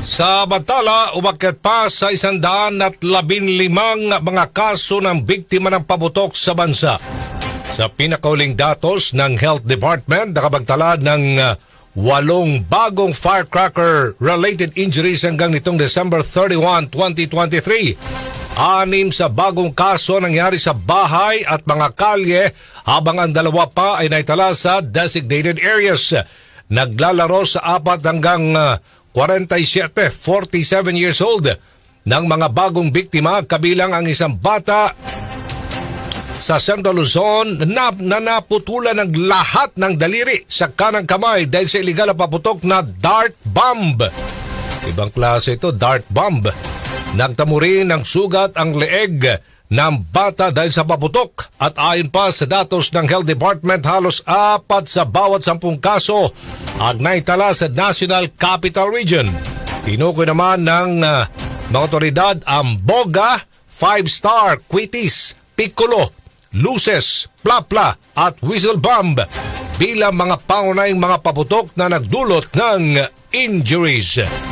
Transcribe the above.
Sa Bantala, umakyat pa sa isandaan at labinlimang mga kaso ng biktima ng pabutok sa bansa. Sa pinakauling datos ng Health Department, nakabagtala ng uh, walong bagong firecracker-related injuries hanggang nitong December 31, 2023. Anim sa bagong kaso nangyari sa bahay at mga kalye habang ang dalawa pa ay naitala sa designated areas. Naglalaro sa apat hanggang uh, 47, 47 years old ng mga bagong biktima kabilang ang isang bata sa Central Luzon na, na naputulan ng lahat ng daliri sa kanang kamay dahil sa iligal na paputok na dart bomb. Ibang klase ito, dart bomb. Nagtamo rin ng sugat ang leeg ng bata dahil sa paputok at ayon pa sa datos ng Health Department halos apat sa bawat sampung kaso ang naitala sa National Capital Region. Tinukoy naman ng uh, mga otoridad ang Boga, Five Star, Quitis, Piccolo, Luces, Plapla at Whistle Bomb bilang mga pangunahing mga paputok na nagdulot ng injuries.